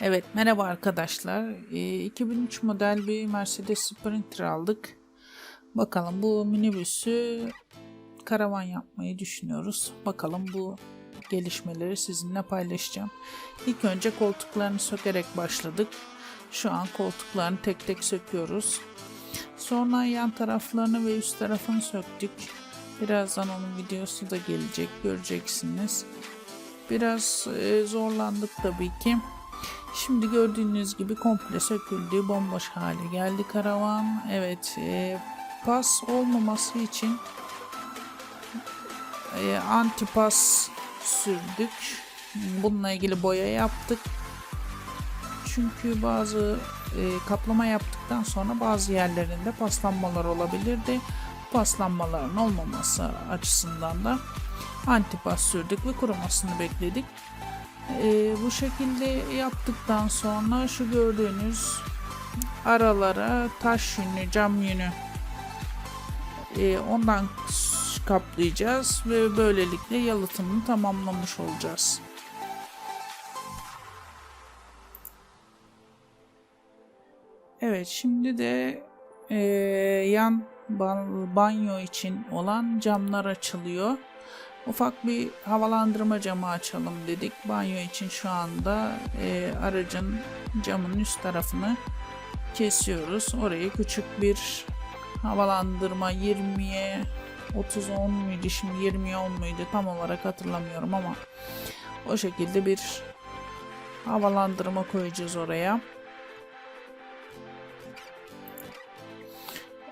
Evet merhaba arkadaşlar. Ee, 2003 model bir Mercedes Sprinter aldık. Bakalım bu minibüsü karavan yapmayı düşünüyoruz. Bakalım bu gelişmeleri sizinle paylaşacağım. İlk önce koltuklarını sökerek başladık. Şu an koltuklarını tek tek söküyoruz. Sonra yan taraflarını ve üst tarafını söktük. Birazdan onun videosu da gelecek göreceksiniz. Biraz e, zorlandık tabii ki. Şimdi gördüğünüz gibi komple söküldü, bomboş hale geldi karavan. Evet, e, pas olmaması için e, antipas sürdük. Bununla ilgili boya yaptık. Çünkü bazı e, kaplama yaptıktan sonra bazı yerlerinde paslanmalar olabilirdi. Paslanmaların olmaması açısından da antipas sürdük ve kurumasını bekledik. Ee, bu şekilde yaptıktan sonra şu gördüğünüz aralara taş yünü, cam yünü e, ondan kaplayacağız ve böylelikle yalıtımını tamamlamış olacağız. Evet şimdi de e, yan ban- banyo için olan camlar açılıyor. Ufak bir havalandırma camı açalım dedik. Banyo için şu anda e, aracın camın üst tarafını kesiyoruz. Orayı küçük bir havalandırma 20'ye 30 10 muydu şimdi 20'ye 10 muydu tam olarak hatırlamıyorum ama o şekilde bir havalandırma koyacağız oraya.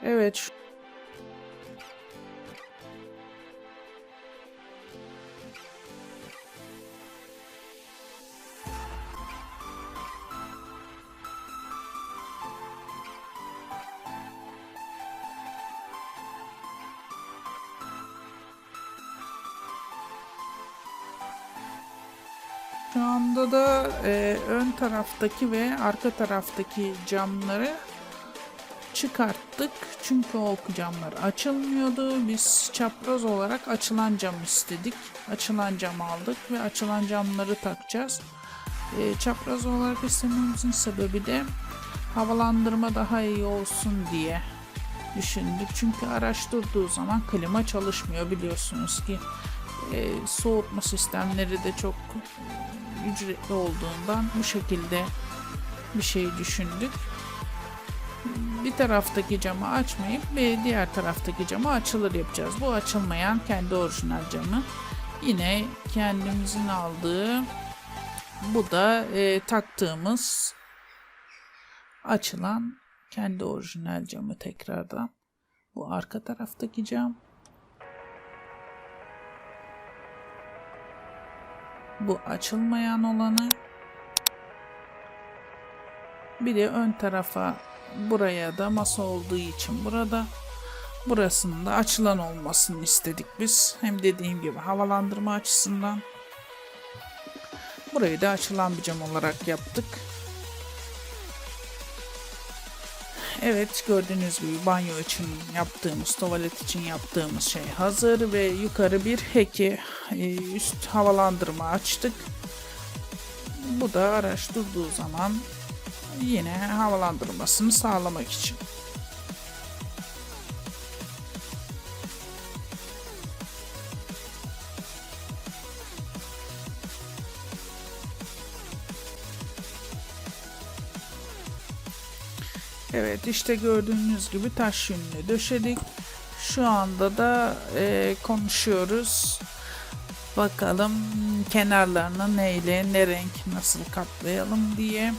Evet şu anda da e, ön taraftaki ve arka taraftaki camları çıkarttık. Çünkü o camlar açılmıyordu. Biz çapraz olarak açılan cam istedik. Açılan cam aldık ve açılan camları takacağız. E, çapraz olarak istememizin sebebi de havalandırma daha iyi olsun diye düşündük. Çünkü araç durduğu zaman klima çalışmıyor biliyorsunuz ki. E, soğutma sistemleri de çok ücretli olduğundan bu şekilde bir şey düşündük. Bir taraftaki camı açmayıp bir diğer taraftaki camı açılır yapacağız. Bu açılmayan kendi orijinal camı. Yine kendimizin aldığı bu da e, taktığımız açılan kendi orijinal camı tekrardan. Bu arka taraftaki cam. Bu açılmayan olanı. Bir de ön tarafa buraya da masa olduğu için burada burasının da açılan olmasını istedik biz. Hem dediğim gibi havalandırma açısından burayı da açılan bir cam olarak yaptık. Evet gördüğünüz gibi banyo için yaptığımız, tuvalet için yaptığımız şey hazır ve yukarı bir heki e, üst havalandırma açtık. Bu da araç durduğu zaman yine havalandırmasını sağlamak için. Evet işte gördüğünüz gibi taş yünlü döşedik. Şu anda da e, konuşuyoruz. Bakalım kenarlarını neyle, ne renk, nasıl kaplayalım diye.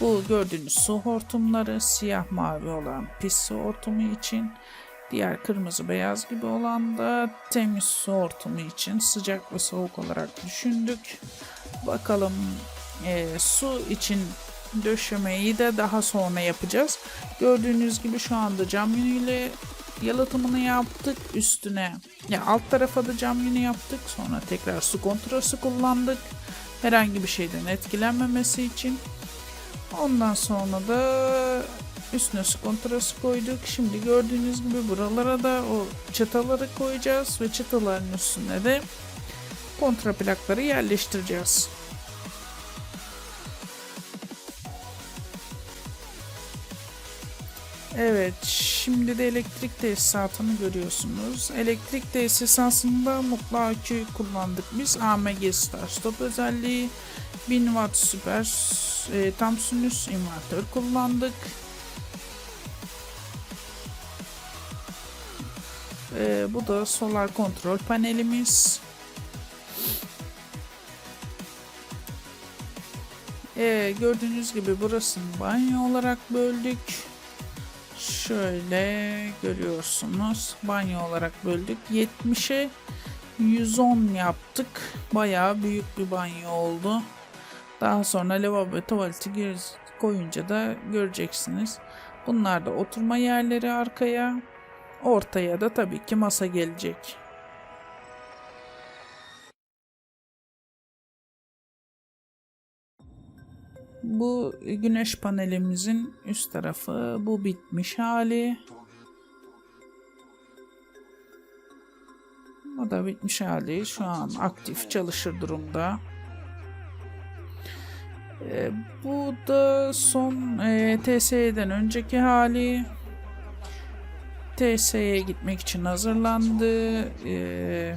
Bu gördüğünüz su hortumları siyah mavi olan pis su hortumu için. Diğer kırmızı beyaz gibi olan da temiz su hortumu için sıcak ve soğuk olarak düşündük. Bakalım e, su için döşemeyi de daha sonra yapacağız. Gördüğünüz gibi şu anda cam yünüyle yalıtımını yaptık. Üstüne ya alt tarafa da cam yünü yaptık. Sonra tekrar su kontrası kullandık. Herhangi bir şeyden etkilenmemesi için. Ondan sonra da üstüne su kontrası koyduk. Şimdi gördüğünüz gibi buralara da o çıtaları koyacağız ve çıtaların üstüne de kontra plakları yerleştireceğiz. Evet, şimdi de elektrik tesisatını görüyorsunuz. Elektrik tesisatında mutlu akü kullandık biz. AMG Stop özelliği, 1000 Watt süper e, tam sinüs invertör kullandık. E, bu da solar kontrol panelimiz. E, gördüğünüz gibi burasını banyo olarak böldük. Şöyle görüyorsunuz. Banyo olarak böldük. 70'e 110 yaptık. Bayağı büyük bir banyo oldu. Daha sonra lavabo ve tuvaleti koyunca da göreceksiniz. Bunlar da oturma yerleri arkaya. Ortaya da tabii ki masa gelecek. Bu güneş panelimizin üst tarafı. Bu bitmiş hali. Bu da bitmiş hali. Şu an aktif çalışır durumda. Ee, bu da son e, TSE'den önceki hali. TSE'ye gitmek için hazırlandı. Ee,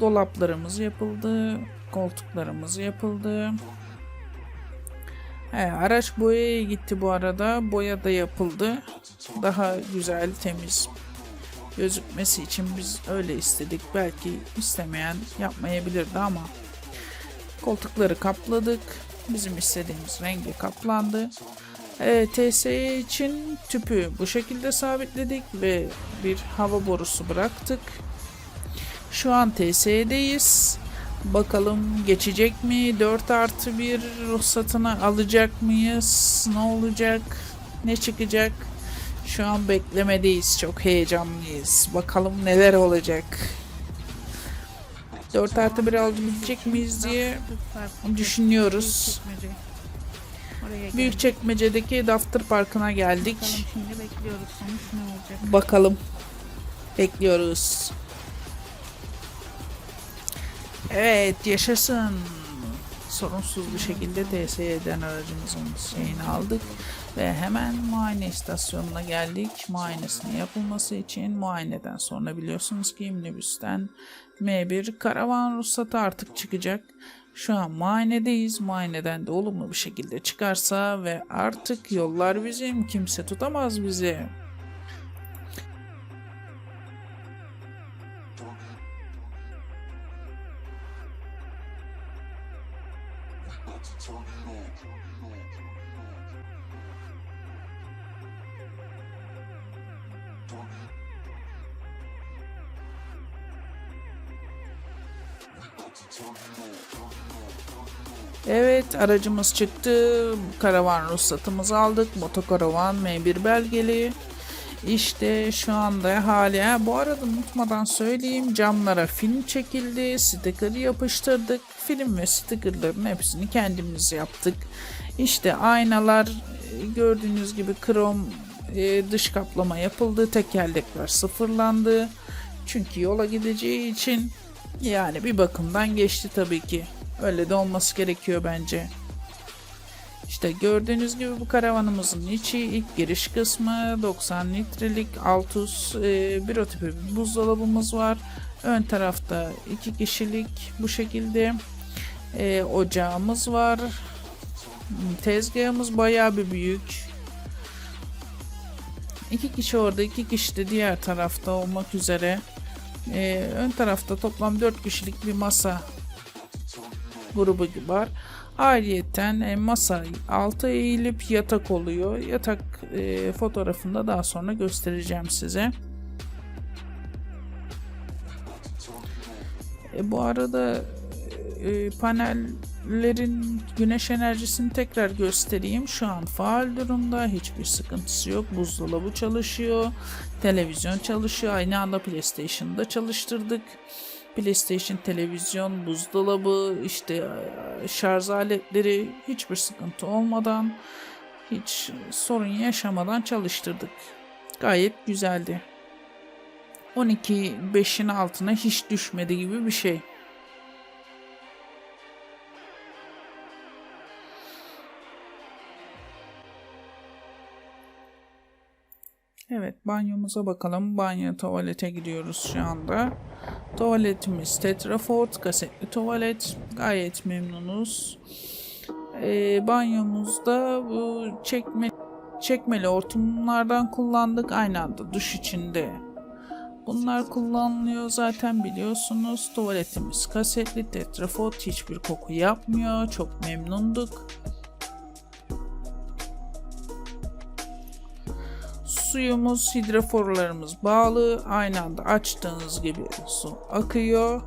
dolaplarımız yapıldı. Koltuklarımız yapıldı. He, araç boyaya gitti bu arada. Boya da yapıldı. Daha güzel, temiz gözükmesi için biz öyle istedik. Belki istemeyen yapmayabilirdi ama koltukları kapladık. Bizim istediğimiz rengi kaplandı. E, TSE için tüpü bu şekilde sabitledik ve bir hava borusu bıraktık. Şu an TSE'deyiz. Bakalım geçecek mi? 4 artı 1 ruhsatını alacak mıyız? Ne olacak? Ne çıkacak? Şu an beklemedeyiz. Çok heyecanlıyız. Bakalım neler olacak. 4 artı 1 alabilecek miyiz diye düşünüyoruz. Büyük çekmecedeki Daftar Parkı'na geldik. Bakalım şimdi bekliyoruz Evet yaşasın. Sorunsuz bir şekilde DSE'den aracımızın şeyini aldık. Ve hemen muayene istasyonuna geldik. Muayenesinin yapılması için muayeneden sonra biliyorsunuz ki minibüsten M1 karavan ruhsatı artık çıkacak. Şu an muayenedeyiz. Muayeneden de olumlu bir şekilde çıkarsa ve artık yollar bizim. Kimse tutamaz bizi. Evet aracımız çıktı. Karavan ruhsatımızı aldık. Motokaravan M1 belgeli. İşte şu anda hali. Ha, bu arada unutmadan söyleyeyim camlara film çekildi. Sticker yapıştırdık. Film ve stickerların hepsini kendimiz yaptık. İşte aynalar gördüğünüz gibi krom e, dış kaplama yapıldı. Tekerlekler sıfırlandı. Çünkü yola gideceği için yani bir bakımdan geçti tabii ki. Öyle de olması gerekiyor bence. İşte gördüğünüz gibi bu karavanımızın içi ilk giriş kısmı 90 litrelik Altus e, büro tipi bir buzdolabımız var. Ön tarafta iki kişilik bu şekilde e, ocağımız var. Tezgahımız bayağı bir büyük. İki kişi orada iki kişi de diğer tarafta olmak üzere. E, ön tarafta toplam 4 kişilik bir masa grubu var. Ayrıyeten e, masa alta eğilip yatak oluyor. Yatak e, fotoğrafında daha sonra göstereceğim size. E, bu arada e, panellerin güneş enerjisini tekrar göstereyim. Şu an faal durumda. Hiçbir sıkıntısı yok. Buzdolabı çalışıyor. Televizyon çalışıyor. Aynı anda PlayStation'da çalıştırdık. PlayStation, televizyon, buzdolabı, işte e, şarj aletleri hiçbir sıkıntı olmadan, hiç sorun yaşamadan çalıştırdık. Gayet güzeldi. 12 5'in altına hiç düşmedi gibi bir şey. Evet banyomuza bakalım. Banyo tuvalete gidiyoruz şu anda. Tuvaletimiz Tetraford kasetli tuvalet. Gayet memnunuz. Ee, banyomuzda bu çekme çekmeli hortumlardan kullandık. Aynı anda duş içinde. Bunlar kullanılıyor zaten biliyorsunuz. Tuvaletimiz kasetli Tetraford hiçbir koku yapmıyor. Çok memnunduk. Suyumuz, hidroforlarımız bağlı. Aynı anda açtığınız gibi su akıyor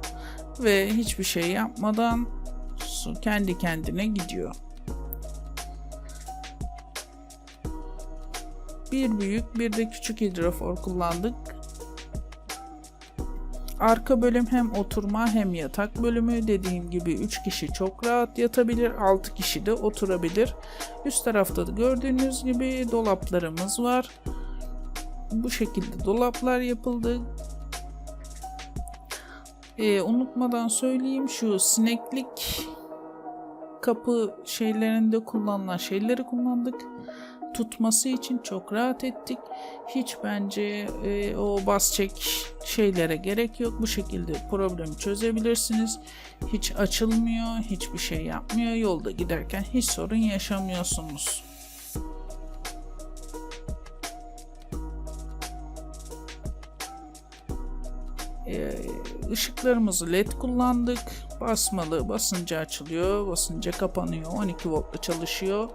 ve hiçbir şey yapmadan su kendi kendine gidiyor. Bir büyük bir de küçük hidrofor kullandık. Arka bölüm hem oturma hem yatak bölümü dediğim gibi 3 kişi çok rahat yatabilir 6 kişi de oturabilir. Üst tarafta da gördüğünüz gibi dolaplarımız var. Bu şekilde dolaplar yapıldı. Ee, unutmadan söyleyeyim şu sineklik kapı şeylerinde kullanılan şeyleri kullandık. Tutması için çok rahat ettik. Hiç bence e, o bas çek şeylere gerek yok. Bu şekilde problemi çözebilirsiniz. Hiç açılmıyor, hiçbir şey yapmıyor. Yolda giderken hiç sorun yaşamıyorsunuz. Işıklarımızı led kullandık. Basmalı basınca açılıyor, basınca kapanıyor. 12 voltla çalışıyor.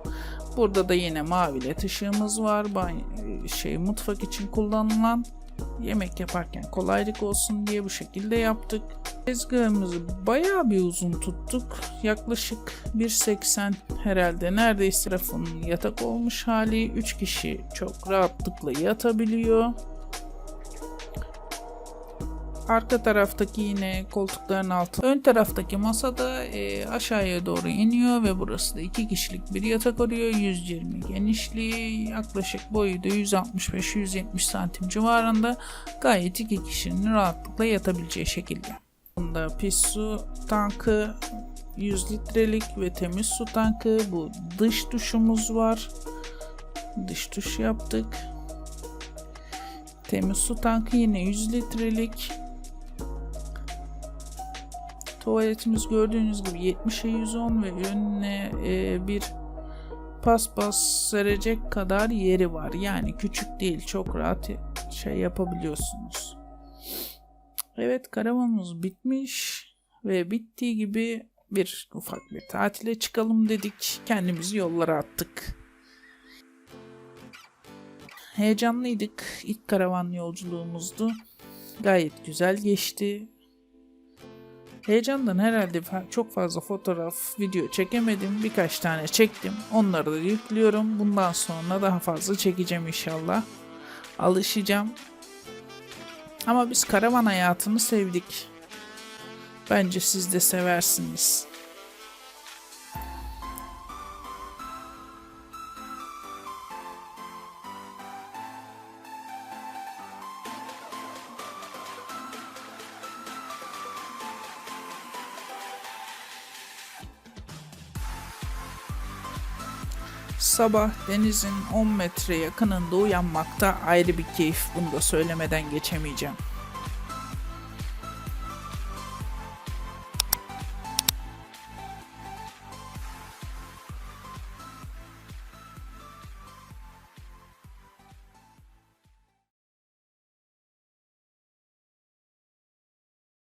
Burada da yine mavi led ışığımız var. Şey mutfak için kullanılan yemek yaparken kolaylık olsun diye bu şekilde yaptık. Tezgahımızı bayağı bir uzun tuttuk. Yaklaşık 1.80 herhalde neredeyse rafının yatak olmuş hali. 3 kişi çok rahatlıkla yatabiliyor. Arka taraftaki yine koltukların altı. Ön taraftaki masada e, aşağıya doğru iniyor ve burası da iki kişilik bir yatak oluyor. 120 genişliği yaklaşık boyu da 165-170 santim civarında. Gayet iki kişinin rahatlıkla yatabileceği şekilde. Bunda pis su tankı 100 litrelik ve temiz su tankı. Bu dış duşumuz var. Dış duş yaptık. Temiz su tankı yine 100 litrelik. Tuvaletimiz gördüğünüz gibi 70'e 110 ve önüne e, bir paspas serecek kadar yeri var. Yani küçük değil. Çok rahat şey yapabiliyorsunuz. Evet karavanımız bitmiş ve bittiği gibi bir ufak bir tatile çıkalım dedik. Kendimizi yollara attık. Heyecanlıydık. İlk karavan yolculuğumuzdu. Gayet güzel geçti. Heyecandan herhalde çok fazla fotoğraf, video çekemedim. Birkaç tane çektim. Onları da yüklüyorum. Bundan sonra daha fazla çekeceğim inşallah. Alışacağım. Ama biz karavan hayatını sevdik. Bence siz de seversiniz. Sabah denizin 10 metre yakınında uyanmakta ayrı bir keyif. Bunu da söylemeden geçemeyeceğim.